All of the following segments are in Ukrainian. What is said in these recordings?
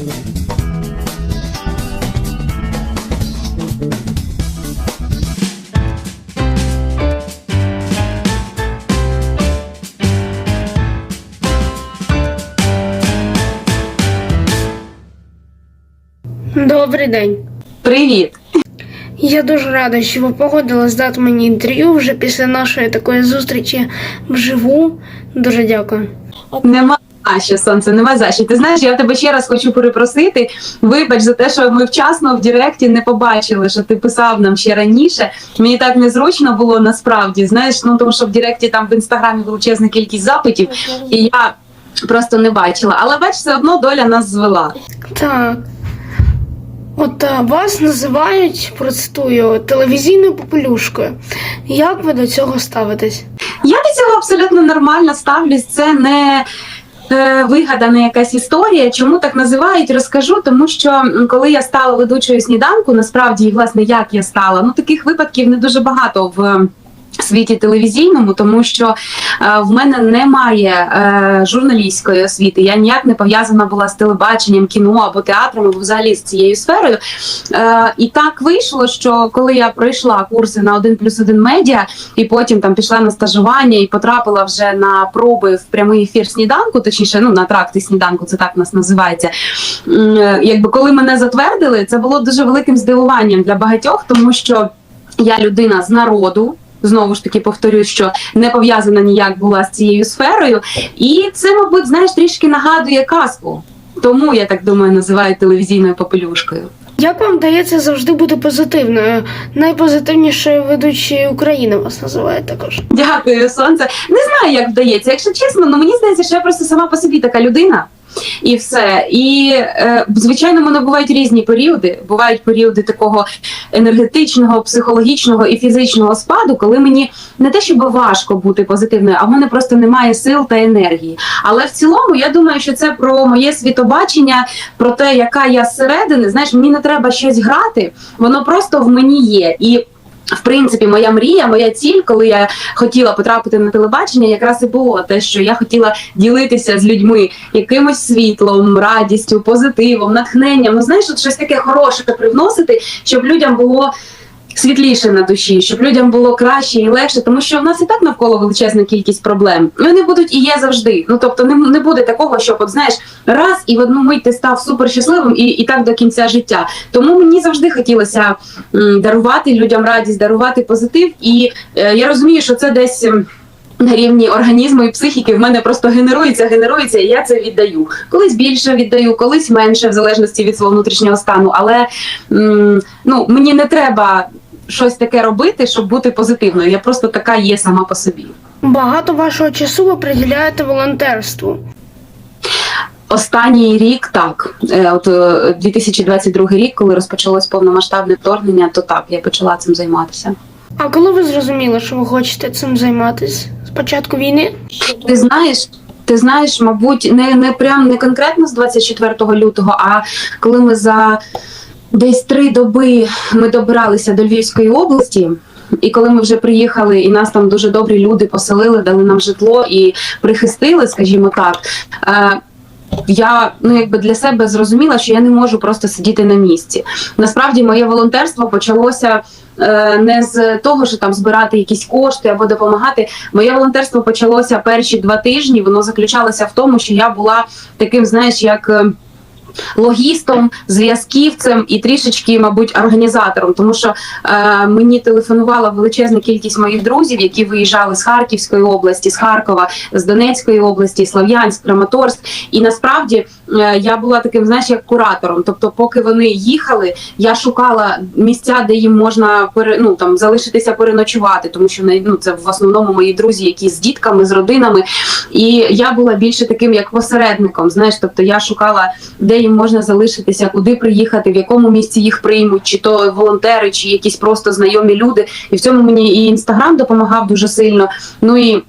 Добрий день. Привіт! Я дуже рада, що ви погодились дати мені інтерв'ю вже після нашої такої зустрічі вживу. Дуже дякую. Нема що сонце, нема за. Ти знаєш, я тебе ще раз хочу перепросити. Вибач за те, що ми вчасно в Директі не побачили, що ти писав нам ще раніше. Мені так незручно було насправді. Знаєш, ну тому що в Директі там в інстаграмі величезна кількість запитів, і я просто не бачила. Але бач, все одно доля нас звела. Так. От вас називають, процитую, телевізійною попелюшкою. Як ви до цього ставитесь? Я до цього абсолютно нормально ставлюсь. Це не е, вигадана якась історія. Чому так називають? Розкажу, тому що коли я стала ведучою сніданку, насправді, власне, як я стала, ну таких випадків не дуже багато в. Світі телевізійному, тому що е, в мене немає е, журналістської освіти. Я ніяк не пов'язана була з телебаченням, кіно або театром, або взагалі з цією сферою. Е, і так вийшло, що коли я пройшла курси на 1 плюс 1 медіа, і потім там пішла на стажування і потрапила вже на проби в прямий ефір сніданку, точніше, ну на тракти сніданку, це так нас називається. Е, Якби коли мене затвердили, це було дуже великим здивуванням для багатьох, тому що я людина з народу. Знову ж таки повторюю, що не пов'язана ніяк була з цією сферою, і це, мабуть, знаєш, трішки нагадує казку. Тому я так думаю, називаю телевізійною попелюшкою. Як вам вдається завжди бути позитивною? Найпозитивнішою ведучою України вас називають також. Дякую, сонце. Не знаю, як вдається. Якщо чесно, ну мені здається, що я просто сама по собі така людина. І все. І е, звичайно, мене бувають різні періоди. Бувають періоди такого енергетичного, психологічного і фізичного спаду, коли мені не те, щоб важко бути позитивною, а в мене просто немає сил та енергії. Але в цілому я думаю, що це про моє світобачення, про те, яка я зсередини. Знаєш, мені не треба щось грати, воно просто в мені є. І в принципі, моя мрія, моя ціль, коли я хотіла потрапити на телебачення, якраз і було те, що я хотіла ділитися з людьми якимось світлом, радістю, позитивом, натхненням. Ну знаєш, от щось таке хороше привносити, щоб людям було. Світліше на душі, щоб людям було краще і легше, тому що в нас і так навколо величезна кількість проблем. Вони будуть і є завжди. Ну тобто, не, не буде такого, щоб от знаєш раз і в одну мить ти став супер щасливим і, і так до кінця життя. Тому мені завжди хотілося м, дарувати людям радість, дарувати позитив. І е, я розумію, що це десь. На рівні організму і психіки в мене просто генерується, генерується, і я це віддаю. Колись більше віддаю, колись менше, в залежності від свого внутрішнього стану. Але м, ну мені не треба щось таке робити, щоб бути позитивною. Я просто така є сама по собі. Багато вашого часу ви приділяєте волонтерству. Останній рік так, Е, от е, 2022 рік, коли розпочалось повномасштабне вторгнення, то так я почала цим займатися. А коли ви зрозуміли, що ви хочете цим займатися? З початку війни? Ти знаєш, ти знаєш, мабуть, не, не прям не конкретно з 24 лютого, а коли ми за десь три доби ми добиралися до Львівської області. І коли ми вже приїхали, і нас там дуже добрі люди поселили, дали нам житло і прихистили, скажімо так. Е, я ну якби для себе зрозуміла, що я не можу просто сидіти на місці. Насправді, моє волонтерство почалося е, не з того, що там збирати якісь кошти або допомагати. Моє волонтерство почалося перші два тижні. Воно заключалося в тому, що я була таким, знаєш, як. Логістом, зв'язківцем і трішечки, мабуть, організатором, тому що е, мені телефонувала величезна кількість моїх друзів, які виїжджали з Харківської області, з Харкова, з Донецької області, Слов'янськ, Краматорськ. І насправді е, я була таким, знаєш, як куратором. Тобто, поки вони їхали, я шукала місця, де їм можна пере, ну, там, залишитися переночувати, тому що ну, це в основному мої друзі, які з дітками, з родинами. І я була більше таким як посередником. Знаєш, тобто я шукала, де їм можна залишитися, куди приїхати, в якому місці їх приймуть, чи то волонтери, чи якісь просто знайомі люди. І в цьому мені і інстаграм допомагав дуже сильно. Ну і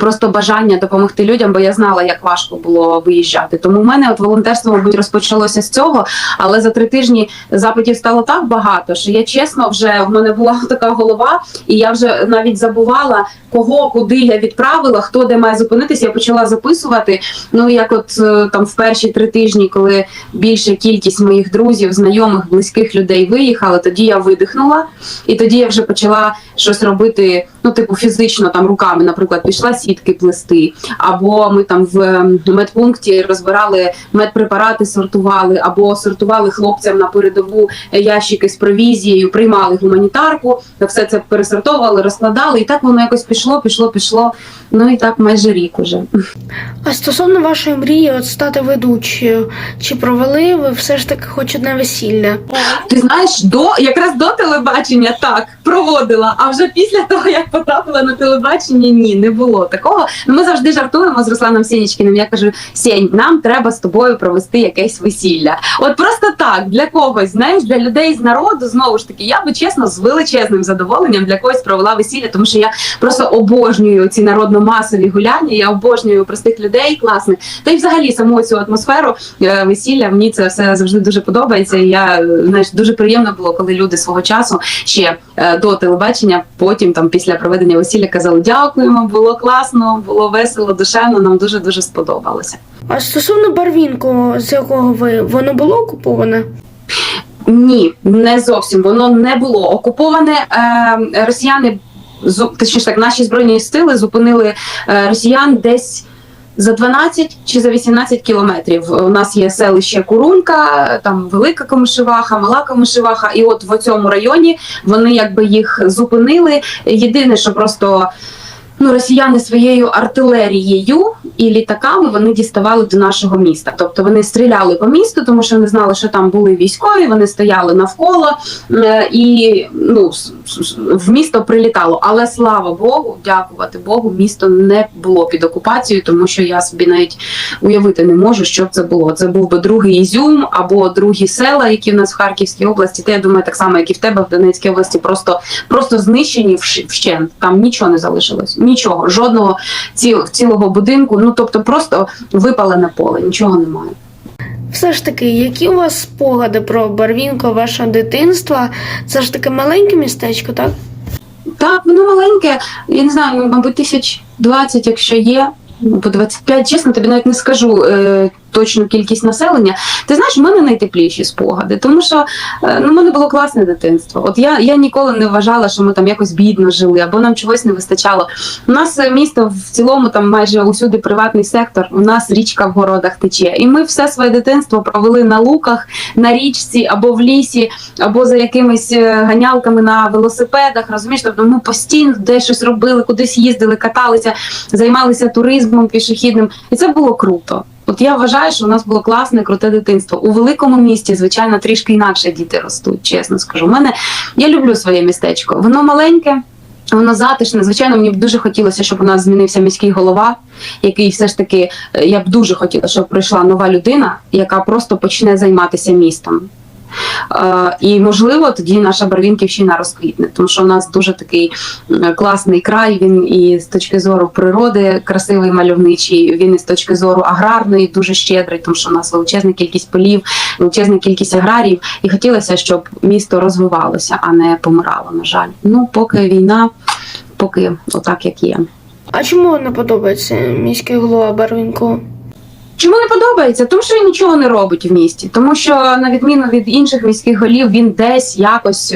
Просто бажання допомогти людям, бо я знала, як важко було виїжджати. Тому в мене от волонтерство, мабуть, розпочалося з цього. Але за три тижні запитів стало так багато, що я чесно вже в мене була така голова, і я вже навіть забувала, кого куди я відправила, хто де має зупинитися. Я почала записувати. Ну як, от е, там в перші три тижні, коли більша кількість моїх друзів, знайомих, близьких людей виїхали, тоді я видихнула, і тоді я вже почала щось робити. Ну, типу, фізично там руками, наприклад, пішла сітки плести, або ми там в ем, медпункті розбирали медпрепарати, сортували, або сортували хлопцям на передову ящики з провізією, приймали гуманітарку, все це пересортовували, розкладали, і так воно якось пішло, пішло, пішло. Ну і так майже рік уже. А стосовно вашої мрії от стати ведучою, чи провели ви все ж таки хоч одне весілля? Ти знаєш, до якраз до телебачення так проводила. А вже після того, як потрапила на телебачення, ні, не було такого. Ну ми завжди жартуємо з Русланом Сінічкіним. Я кажу: Сінь, нам треба з тобою провести якесь весілля. От просто так для когось, знаєш, для людей з народу знову ж таки, я би чесно з величезним задоволенням для когось провела весілля, тому що я просто обожнюю ці народно-масові гуляння. Я обожнюю простих людей, класних. Та й взагалі саму цю атмосферу е, весілля. Мені це все завжди дуже подобається. І я знаєш, дуже приємно було, коли люди свого часу ще е, до телебачення, потім там після проведення весілля казали дякуємо, було класно, було весело, душевно. Нам дуже дуже сподобалося. А стосовно Барвінку, з якого ви, воно було окуповане? Ні, не зовсім воно не було окуповане. Е, росіяни точніше так, наші збройні сили зупинили е, росіян десь. За 12 чи за 18 кілометрів у нас є селище Курулька, там велика Комишеваха, мала Комишеваха, і от в цьому районі вони якби їх зупинили. Єдине, що просто ну, росіяни своєю артилерією і літаками вони діставали до нашого міста. Тобто вони стріляли по місту, тому що вони знали, що там були військові, вони стояли навколо е, і ну, в місто прилітало. Але слава Богу, дякувати Богу, місто не було під окупацією, тому що я собі навіть уявити не можу, що б це було. Це був би другий Ізюм або другі села, які в нас в Харківській області. Та я думаю, так само, як і в тебе в Донецькій області, просто просто знищені вщ- вщент. Там нічого не залишилось. Нічого, жодного ціл, цілого будинку. Ну тобто, просто випалене поле, нічого немає. Все ж таки, які у вас спогади про Барвінку вашого дитинства? Це ж таке маленьке містечко, так? Так, воно маленьке. Я не знаю, мабуть, тисяч двадцять, якщо є. або По 25, чесно, тобі навіть не скажу е, точну кількість населення. Ти знаєш, в мене найтепліші спогади, тому що е, ну, в мене було класне дитинство. От я, я ніколи не вважала, що ми там якось бідно жили або нам чогось не вистачало. У нас е, місто в цілому там майже усюди приватний сектор. У нас річка в городах тече. І ми все своє дитинство провели на луках, на річці або в лісі, або за якимись е, ганялками на велосипедах. Розумієш, тобто ми постійно десь щось робили, кудись їздили, каталися, займалися туризмом пішохідним, і це було круто. От я вважаю, що у нас було класне, круте дитинство. У великому місті, звичайно, трішки інакше діти ростуть, чесно скажу. Мене я люблю своє містечко. Воно маленьке. Воно затишне. Звичайно, мені б дуже хотілося, щоб у нас змінився міський голова, який все ж таки е, я б дуже хотіла, щоб прийшла нова людина, яка просто почне займатися містом. Е, і можливо тоді наша Барвінківщина розквітне, тому що у нас дуже такий класний край. Він і з точки зору природи красивий, мальовничий. Він і з точки зору аграрної дуже щедрий, тому що у нас величезна кількість полів, величезна кількість аграріїв. І хотілося, щоб місто розвивалося, а не помирало. На жаль, ну поки війна, поки отак як є. А чому не подобається міський голова Барвінку? Чому не подобається? Тому що він нічого не робить в місті. Тому що, на відміну від інших міських голів, він десь якось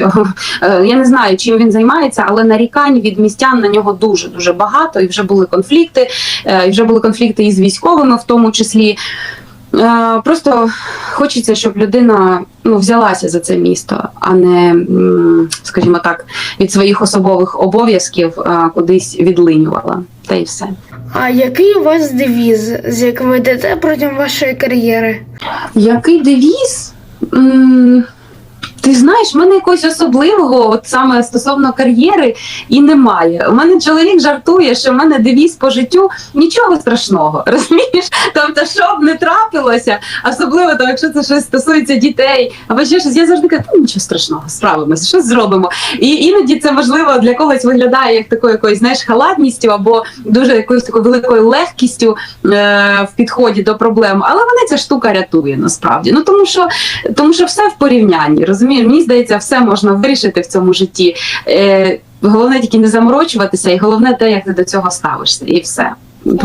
е, я не знаю, чим він займається, але нарікань від містян на нього дуже дуже багато. І вже були конфлікти, е, і вже були конфлікти із військовими, в тому числі. Е, Просто хочеться, щоб людина ну, взялася за це місто, а не, скажімо так, від своїх особових обов'язків кудись відлинювала. Та й все. А який у вас девіз, з яким ви йдете протягом вашої кар'єри? Який девіз? М, Ти знаєш, в мене якогось особливого, от саме стосовно кар'єри, і немає. У мене чоловік жартує, що в мене девіз по життю нічого страшного. Розумієш? Тобто, що б не трапилося, особливо там, якщо це щось стосується дітей, або ще щось, я завжди кажу, «Ну, нічого страшного, справимося, щось зробимо. І іноді це можливо для когось виглядає як такою якоюсь знаєш халатністю або дуже якоюсь такою великою легкістю е, в підході до проблем. Але мене ця штука рятує насправді. Ну тому що тому що все в порівнянні. Розумієш, мені здається, все можна вирішити в цьому житті. Е, головне тільки не заморочуватися, і головне те, як ти до цього ставишся, і все.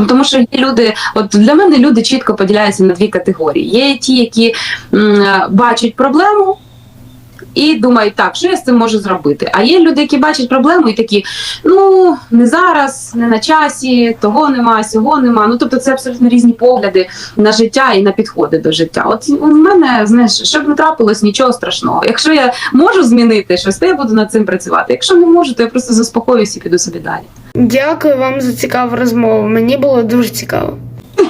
Тому що є люди, от для мене люди чітко поділяються на дві категорії. Є ті, які м, бачать проблему. І думають, так, що я з цим можу зробити. А є люди, які бачать проблему і такі: ну не зараз, не на часі, того нема, сього нема. Ну тобто це абсолютно різні погляди на життя і на підходи до життя. От у мене, знаєш, щоб не трапилось, нічого страшного. Якщо я можу змінити щось, то я буду над цим працювати. Якщо не можу, то я просто заспокоюся і піду собі далі. Дякую вам за цікаву розмову. Мені було дуже цікаво.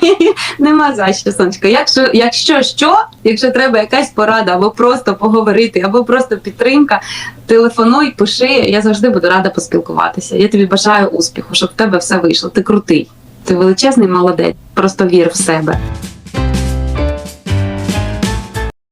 Нема за що, сонечко. Якщо, якщо що, якщо треба якась порада, або просто поговорити, або просто підтримка, телефонуй, пиши. Я завжди буду рада поспілкуватися. Я тобі бажаю успіху, щоб в тебе все вийшло. Ти крутий, ти величезний молодець. Просто вір в себе.